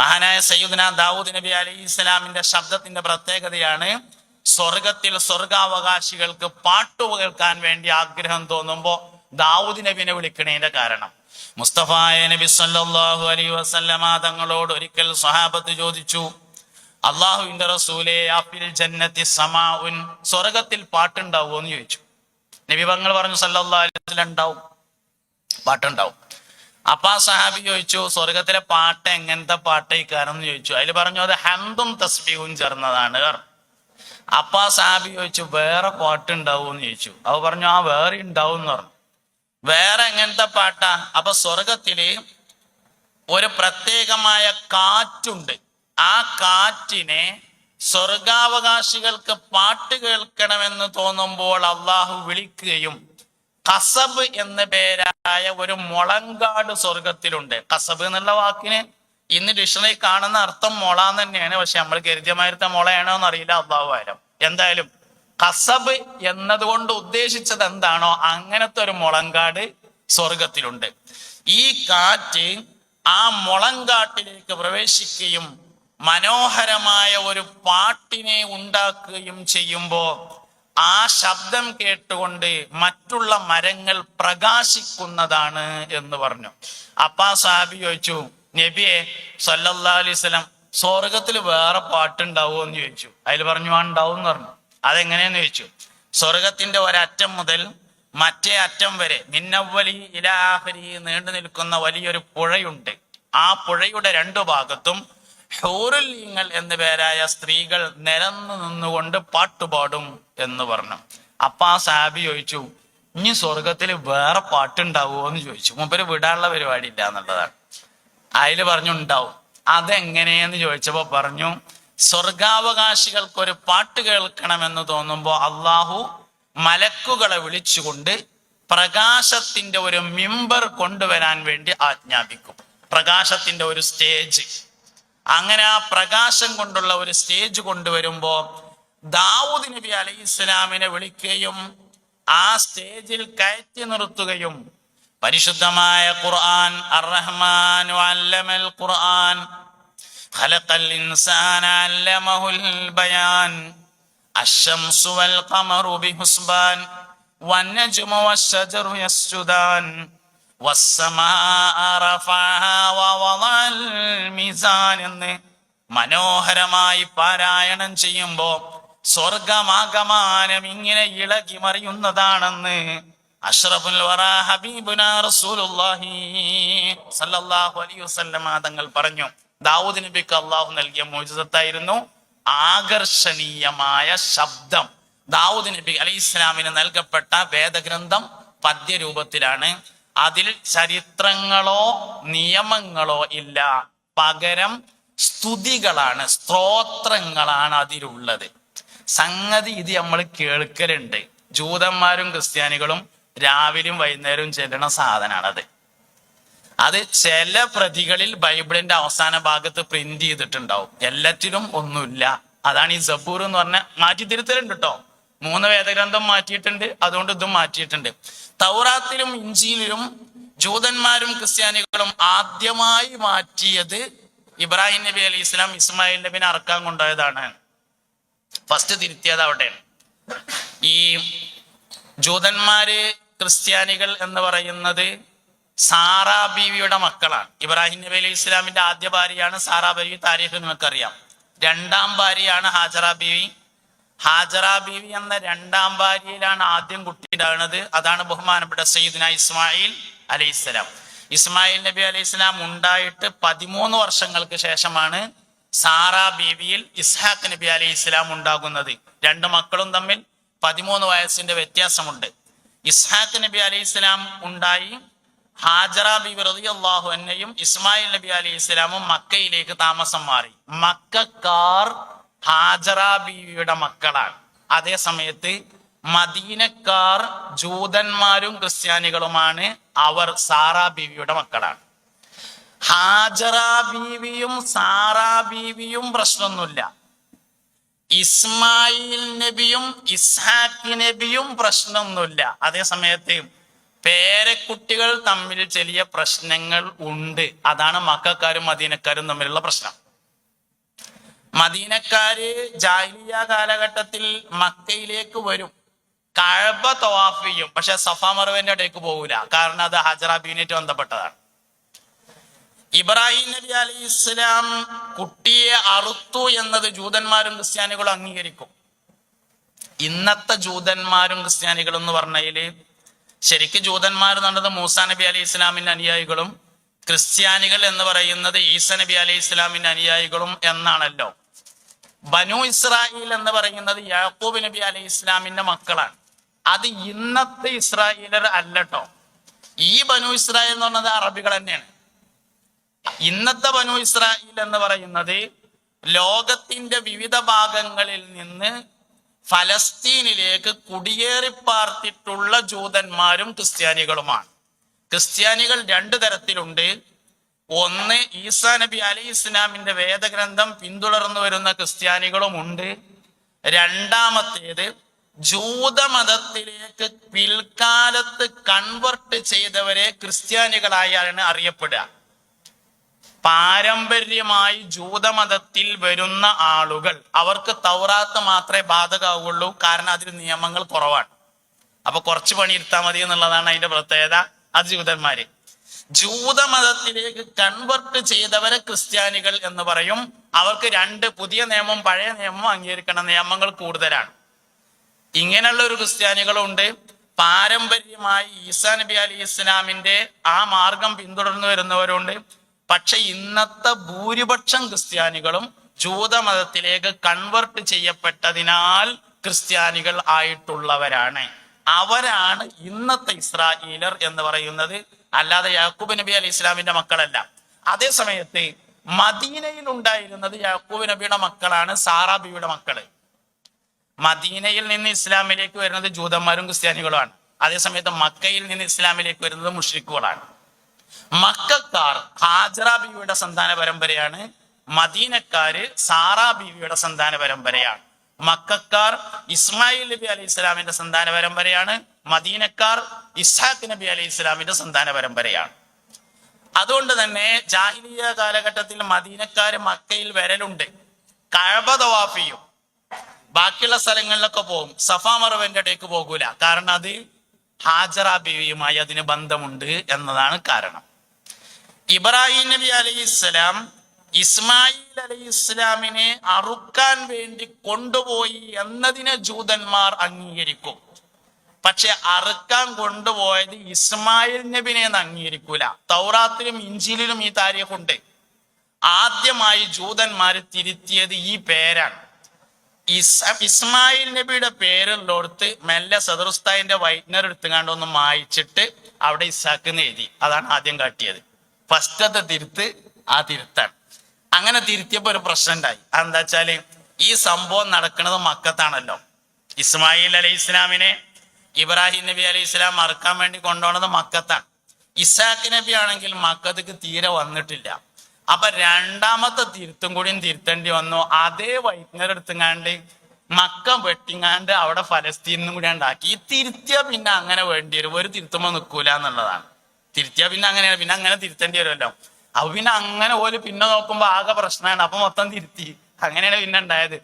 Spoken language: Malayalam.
മഹാനായ സയ്യിദ്ന ദാവൂദ് നബി അലൈഹി ഇസ്ലാമിന്റെ ശബ്ദത്തിന്റെ പ്രത്യേകതയാണ് സ്വർഗത്തിൽ സ്വർഗാവകാശികൾക്ക് പാട്ടു കേൾക്കാൻ വേണ്ടി ആഗ്രഹം തോന്നുമ്പോ ദാവൂദ് നബിനെ വിളിക്കണേന്റെ കാരണം. മുസ്തഫായ നബി സല്ലാഹു അലൈഹി വസല്ലമ തങ്ങളോട് ഒരിക്കൽ സ്വഹാബത്ത് ചോദിച്ചു അള്ളാഹുവിന്റെ റസൂലെ ജന്നത്തി സമാഉൻ സ്വർഗത്തിൽ പാട്ടുണ്ടാവുമോ? എന്ന് ചോദിച്ചു. നബി പങ്ങൾ പറഞ്ഞു സല്ലല്ലാഹു അലൈഹി പാട്ടുണ്ടാവും. അപ്പൊ ആ സഹാബി ചോദിച്ചു സ്വർഗത്തിലെ പാട്ട് എങ്ങനത്തെ പാട്ട് ഇക്കാരെന്ന് ചോദിച്ചു. അതിൽ പറഞ്ഞു അത് ഹന്തും തസ്ബീഹും ചേർന്നതാണ് അപ്പ ആ സഹാബി ചോദിച്ചു വേറെ പാട്ട് ഉണ്ടാവുമെന്ന് ചോദിച്ചു. അവ പറഞ്ഞു ആ വേറെ ഉണ്ടാവും എന്ന് പറഞ്ഞു. വേറെ എങ്ങനത്തെ പാട്ടാ? അപ്പൊ സ്വർഗത്തിൽ ഒരു പ്രത്യേകമായ കാറ്റുണ്ട്. ആ കാറ്റിനെ സ്വർഗാവകാശികൾക്ക് പാട്ട് കേൾക്കണമെന്ന് തോന്നുമ്പോൾ അള്ളാഹു വിളിക്കുകയും കസബ് എന്ന പേരായ ഒരു മുളങ്കാട് സ്വർഗത്തിലുണ്ട്. കസബ് എന്നുള്ള വാക്കിന് ഇന്ന് ഡിക്ഷണറി കാണുന്ന അർത്ഥം മുള തന്നെയാണ്. പക്ഷെ നമ്മൾ കരുതിയമായിരുത്ത മുളയാണോ എന്ന് അറിയില്ല അള്ളാഹു ആരം എന്തായാലും കസബ് എന്നതുകൊണ്ട് ഉദ്ദേശിച്ചത് എന്താണോ അങ്ങനത്തെ ഒരു മുളങ്കാട് സ്വർഗത്തിലുണ്ട്. ഈ കാറ്റ് ആ മുളങ്കാട്ടിലേക്ക് പ്രവേശിക്കുകയും മനോഹരമായ ഒരു പാട്ടിനെ ഉണ്ടാക്കുകയും ചെയ്യുമ്പോ ആ ശബ്ദം കേട്ടുകൊണ്ട് മറ്റുള്ള മരങ്ങൾ പ്രകാശിക്കുന്നതാണ് എന്ന് പറഞ്ഞു. അപ്പാ സാബി ചോദിച്ചു നബിയെ സല്ലല്ലാ സ്വർഗത്തിൽ വേറെ പാട്ടുണ്ടാവുമോ എന്ന് ചോദിച്ചു. അതിൽ പറഞ്ഞു ആ ഉണ്ടാവും എന്ന് പറഞ്ഞു. അതെങ്ങനെയെന്ന് ചോദിച്ചു. സ്വർഗത്തിന്റെ ഒരറ്റം മുതൽ മറ്റേ അറ്റം വരെ മിന്നവലി ഇലാഹരി നീണ്ടു നിൽക്കുന്ന വലിയൊരു പുഴയുണ്ട്. ആ പുഴയുടെ രണ്ടു ഭാഗത്തും ഹൂറുല്യങ്ങൾ എന്ന പേരായ സ്ത്രീകൾ നിരന്നു നിന്നുകൊണ്ട് പാട്ടുപാടും എന്ന് പറഞ്ഞു. അപ്പൊ ആ സാബി ചോദിച്ചു ഇനി സ്വർഗത്തിൽ വേറെ പാട്ടുണ്ടാവുമോ? എന്ന് ചോദിച്ചു. മുമ്പര് വിടാനുള്ള പരിപാടി ഇല്ല എന്നുള്ളതാണ്. അതിൽ പറഞ്ഞു ഉണ്ടാവും. അതെങ്ങനെയെന്ന് ചോദിച്ചപ്പോ പറഞ്ഞു സ്വർഗാവകാശികൾക്ക് ഒരു പാട്ട് കേൾക്കണമെന്ന് തോന്നുമ്പോ അള്ളാഹു മലക്കുകളെ വിളിച്ചുകൊണ്ട് പ്രകാശത്തിന്റെ ഒരു മിമ്പർ കൊണ്ടുവരാൻ വേണ്ടി ആജ്ഞാപിക്കും. പ്രകാശത്തിന്റെ ഒരു സ്റ്റേജ്. അങ്ങനെ ആ പ്രകാശം കൊണ്ടുള്ള ഒരു സ്റ്റേജ് കൊണ്ടുവരുമ്പോ ദാവൂദ് നബി അലൈഹി ഇസ്ലാമിനെ വിളിക്കുകയും ആ സ്റ്റേജിൽ കയറ്റി നിർത്തുകയും പരിശുദ്ധമായ ഖുർആൻ അർറഹ്മാൻ അല്ലമൽ ഖുർആൻ ഖലഖൽ ഇൻസാന അല്ലമഹുൽ ബയാൻ അശ്ശംസു വൽ ഖമറു ബിഹുസ്ബാൻ വന്നജ്മു വശജറു യസ്ജുദാൻ എന്ന് മനോഹരമായി പാരായണം ചെയ്യുമ്പോ സ്വർഗമാകമാനം ഇങ്ങനെ ഇളകി മറിയുന്നതാണെന്ന് അഷ്റഫുൽ തങ്ങൾ പറഞ്ഞു. ദാവൂദ് നബിക്ക് അള്ളാഹു നൽകിയ മോചിതത്തായിരുന്നു ആകർഷണീയമായ ശബ്ദം. ദാവൂദ് നബി അലൈഹി ഇസ്ലാമിന് നൽകപ്പെട്ട വേദഗ്രന്ഥം പദ്യരൂപത്തിലാണ്. അതിൽ ചരിത്രങ്ങളോ നിയമങ്ങളോ ഇല്ല. പകരം സ്തുതികളാണ് സ്ത്രോത്രങ്ങളാണ് അതിലുള്ളത്. സംഗതി ഇത് നമ്മൾ കേൾക്കലുണ്ട്. ജൂതന്മാരും ക്രിസ്ത്യാനികളും രാവിലെയും വൈകുന്നേരവും ചെല്ലണ സാധനമാണത് അത് ചില പ്രതികളിൽ ബൈബിളിന്റെ അവസാന ഭാഗത്ത് പ്രിന്റ് ചെയ്തിട്ടുണ്ടാവും. എല്ലാറ്റിലും ഒന്നുമില്ല. അതാണ് ഈ സബൂർ എന്ന് പറഞ്ഞ മാറ്റി തിരുത്തലുണ്ട് കേട്ടോ മൂന്ന് വേദഗ്രന്ഥം മാറ്റിയിട്ടുണ്ട്. അതുകൊണ്ട് ഇതും മാറ്റിയിട്ടുണ്ട്. തൗറാത്തിലും ഇഞ്ചിയിലും ജൂതന്മാരും ക്രിസ്ത്യാനികളും ആദ്യമായി മാറ്റിയത് ഇബ്രാഹിം നബി അലി ഇസ്ലാം ഇസ്മായിൽ നബിനെ അറക്കാൻ കൊണ്ടുപോയതാണ്. ഫസ്റ്റ് തിരുത്തിയത് അവിടെയാണ് ഈ ജൂതന്മാര് ക്രിസ്ത്യാനികൾ എന്ന് പറയുന്നത് സാറാ ബീവിയുടെ മക്കളാണ്. ഇബ്രാഹിം നബി അലി ഇസ്ലാമിന്റെ ആദ്യ ഭാര്യയാണ് സാറാ ബീവി. താരീഖ് നിങ്ങൾക്കറിയാം. രണ്ടാം ഭാര്യയാണ് ഹാജറ ബീവി. ഹാജറ ബീവി എന്ന രണ്ടാം ഭാര്യയിലാണ് ആദ്യം കുട്ടി ഉണ്ടാകുന്നത് അതാണ് ബഹുമാനപ്പെട്ട സയ്യിദ്ന ഇസ്മായിൽ അലൈഹിസ്സലാം. ഇസ്മായിൽ നബി അലൈഹിസ്സലാം ഉണ്ടായിട്ട് പതിമൂന്ന് വർഷങ്ങൾക്ക് ശേഷമാണ് സാറാ ബീവിയിൽ ഇസ്ഹാഖ് നബി അലൈഹിസ്സലാം ഉണ്ടാകുന്നത്. രണ്ട് മക്കളും തമ്മിൽ പതിമൂന്ന് വയസ്സിന്റെ വ്യത്യാസമുണ്ട്. ഇസ്ഹാഖ് നബി അലൈഹിസ്സലാം ഉണ്ടായി. ഹാജറ ബീബി റളിയല്ലാഹു അന്നയും ഇസ്മായിൽ നബി അലൈഹി ഇസ്ലാമും മക്കയിലേക്ക് താമസം മാറി. മക്കാർ ഹാജറ ബീവിയുടെ മക്കളാണ്. അതേ സമയത്ത് മദീനക്കാർ ജൂതന്മാരും ക്രിസ്ത്യാനികളുമാണ് അവർ സാറാ ബീവിയുടെ മക്കളാണ്. ഹാജറ ബീവിയും സാറാ ബീവിയും പ്രശ്നമൊന്നുമില്ല. ഇസ്മായിൽ നബിയും ഇസ്ഹാഖ് നബിയും പ്രശ്നമൊന്നുമില്ല. അതേ സമയത്ത് പേരക്കുട്ടികൾ തമ്മിൽ ചെറിയ പ്രശ്നങ്ങൾ ഉണ്ട്. അതാണ് മക്കാരും മദീനക്കാരും തമ്മിലുള്ള പ്രശ്നം. മദീനക്കാര് ജാഹിലിയ കാലഘട്ടത്തിൽ മക്കയിലേക്ക് വരും. കഴബ തവാഫ് ചെയ്യും. പക്ഷെ സഫാ മറുവിന്റെ ഇടയ്ക്ക് പോകൂല കാരണം അത് ഹജറ ബീനേറ്റ് ബന്ധപ്പെട്ടതാണ്. ഇബ്രാഹിം നബി അലി ഇസ്ലാം കുട്ടിയെ അറുത്തു എന്നത് ജൂതന്മാരും ക്രിസ്ത്യാനികളും അംഗീകരിക്കും. ഇന്നത്തെ ജൂതന്മാരും ക്രിസ്ത്യാനികളും എന്ന് പറഞ്ഞതിൽ ശരിക്കും ജൂതന്മാർ എന്നുള്ളത് മൂസാ നബി അലി ഇസ്ലാമിന്റെ അനുയായികളും ക്രിസ്ത്യാനികൾ എന്ന് പറയുന്നത് ഈസ നബി അലൈഹി ഇസ്ലാമിന്റെ അനുയായികളും എന്നാണല്ലോ. ബനു ഇസ്രായേൽ എന്ന് പറയുന്നത് യാക്കൂബ് നബി അലൈഹി ഇസ്ലാമിന്റെ മക്കളാണ്. അത് ഇന്നത്തെ ഇസ്രായേലർ അല്ലട്ടോ. ഈ ബനു ഇസ്രായേൽ എന്ന് പറഞ്ഞത് അറബികൾ തന്നെയാണ്. ഇന്നത്തെ ബനു ഇസ്രായേൽ എന്ന് പറയുന്നത് ലോകത്തിന്റെ വിവിധ ഭാഗങ്ങളിൽ നിന്ന് ഫലസ്തീനിലേക്ക് കുടിയേറി പാർത്തിട്ടുള്ള ജൂതന്മാരും ക്രിസ്ത്യാനികളുമാണ്. ക്രിസ്ത്യാനികൾ രണ്ടു തരത്തിലുണ്ട്. ഒന്ന് ഈസാ നബി അലി ഇസ്ലാമിന്റെ വേദഗ്രന്ഥം പിന്തുടർന്നു വരുന്ന ക്രിസ്ത്യാനികളും ഉണ്ട്. രണ്ടാമത്തേത് ജൂതമതത്തിലേക്ക് പിൽക്കാലത്ത് കൺവെർട്ട് ചെയ്തവരെ ക്രിസ്ത്യാനികളായാണ് അറിയപ്പെടുക. പാരമ്പര്യമായി ജൂതമതത്തിൽ വരുന്ന ആളുകൾ അവർക്ക് തൗറാത്ത് മാത്രമേ ബാധകമാവുള്ളൂ കാരണം അതിന് നിയമങ്ങൾ കുറവാണ്. അപ്പൊ കുറച്ച് പണി ഇരുത്താൽ മതി എന്നുള്ളതാണ് അതിന്റെ പ്രത്യേകത. അത് ജൂതന്മാര് ജൂതമതത്തിലേക്ക് കൺവെർട്ട് ചെയ്തവരെ ക്രിസ്ത്യാനികൾ എന്ന് പറയും. അവർക്ക് രണ്ട് പുതിയ നിയമം പഴയ നിയമം അംഗീകരിക്കണം നിയമങ്ങൾ കൂടുതലാണ്. ഇങ്ങനെയുള്ള ഒരു ക്രിസ്ത്യാനികളുണ്ട്. പാരമ്പര്യമായി ഈസാ നബി അലി ഇസ്ലാമിന്റെ ആ മാർഗം പിന്തുടർന്നു വരുന്നവരുണ്ട്. പക്ഷെ ഇന്നത്തെ ഭൂരിപക്ഷം ക്രിസ്ത്യാനികളും ജൂതമതത്തിലേക്ക് കൺവെർട്ട് ചെയ്യപ്പെട്ടതിനാൽ ക്രിസ്ത്യാനികൾ ആയിട്ടുള്ളവരാണ്. അവരാണ് ഇന്നത്തെ ഇസ്രായേലർ എന്ന് പറയുന്നത്. അല്ലാതെ യാക്കൂബ് നബി അലി ഇസ്ലാമിന്റെ മക്കളല്ല. അതേ സമയത്ത് മദീനയിൽ ഉണ്ടായിരുന്നത് യാക്കൂബ് നബിയുടെ മക്കളാണ് സാറാ ബിയുടെ മക്കൾ. മദീനയിൽ നിന്ന് ഇസ്ലാമിലേക്ക് വരുന്നത് ജൂതന്മാരും ക്രിസ്ത്യാനികളുമാണ്. അതേസമയത്ത് മക്കയിൽ നിന്ന് ഇസ്ലാമിലേക്ക് വരുന്നത് മുഷ്രിഖുകളാണ് മക്കാർ ഹാജറ ബീവിയുടെ സന്താന പരമ്പരയാണ്. മദീനക്കാര് സാറാ ബീവിയുടെ സന്താന പരമ്പരയാണ്. മക്കാർ ഇസ്മായിൽ നബി അലൈഹി ഇസ്ലാമിന്റെ സന്താന പരമ്പരയാണ് മദീനക്കാർ ഇസ്ഹാഖ് നബി അലൈഹി ഇസ്ലാമിന്റെ സന്താന പരമ്പരയാണ് അതുകൊണ്ട് തന്നെ ജാഹിലിയ കാലഘട്ടത്തിൽ മദീനക്കാർ മക്കയിൽ വരലുണ്ട്. കഴബ തവാഫ് ബാക്കിയുള്ള സ്ഥലങ്ങളിലൊക്കെ പോകും. സഫാ മറവന്റെ ഇടയ്ക്ക് പോകൂല. കാരണം അത് ഹാജറ ബീവിയുമായി അതിന് ബന്ധമുണ്ട് എന്നതാണ് കാരണം. ഇബ്രാഹിം നബി അലൈഹി ഇസ്ലാം ഇസ്മായിൽ അലൈഹി ഇസ്ലാമിനെ അറുക്കാൻ വേണ്ടി കൊണ്ടുപോയി എന്നതിനെ ജൂതന്മാർ അംഗീകരിക്കും. പക്ഷെ അറുക്കാൻ കൊണ്ടുപോയത് ഇസ്മായിൽ നബിനെ അംഗീകരിക്കൂല. തൗറാത്തിലും ഇഞ്ചിലിലും ഈ താരീഖുണ്ട്. ആദ്യമായി ജൂതന്മാര് തിരുത്തിയത് ഈ പേരാണ്. ഇസ് ഇസ്മായിൽ നബിയുടെ പേരുള്ളോടത്ത് മെല്ലെ സദറുസ്താദിന്റെ വൈറ്റ്നർ എടുത്തുകാണ്ട് ഒന്ന് മായിച്ചിട്ട് അവിടെ ഇസാക്ക് എഴുതി. അതാണ് ആദ്യം കാട്ടിയത്. ഫസ്റ്റത്തെ തിരുത്ത് ആ തിരുത്താണ്. അങ്ങനെ തിരുത്തിയപ്പോ ഒരു പ്രശ്നം ഉണ്ടായി. അതെന്താ വെച്ചാൽ ഈ സംഭവം നടക്കുന്നത് മക്കത്താണല്ലോ. ഇസ്മായിൽ അലൈഹി ഇസ്ലാമിനെ ഇബ്രാഹിം നബി അലൈഹി ഇസ്ലാം മറക്കാൻ വേണ്ടി കൊണ്ടുപോണത് മക്കത്താണ്. ഇസാഖ് നബി ആണെങ്കിൽ മക്കത്തേക്ക് തീരെ വന്നിട്ടില്ല. അപ്പൊ രണ്ടാമത്തെ തിരുത്തും കൂടിയും തിരുത്തേണ്ടി വന്നു. അതേ വൈകുന്നേരം എടുത്തുങ്ങാണ്ട് മക്ക വെട്ടിങ്ങാണ്ട് അവിടെ ഫലസ്തീനും കൂടി ഉണ്ടാക്കി. ഈ തിരുത്തിയ പിന്നെ അങ്ങനെ വേണ്ടി വരും. ഒരു തിരുത്തുമ്പോ നിൽക്കൂല എന്നുള്ളതാണ്. തിരുത്തിയ പിന്നെ അങ്ങനെയാണ്. പിന്നെ അങ്ങനെ തിരുത്തേണ്ടി വരുമല്ലോ. അപ്പൊ പിന്നെ അങ്ങനെ ഓൽ പിന്നെ നോക്കുമ്പോ ആകെ പ്രശ്നമാണ് അപ്പൊ മൊത്തം തിരുത്തി. അങ്ങനെയാണ് പിന്നെ ഉണ്ടായത്.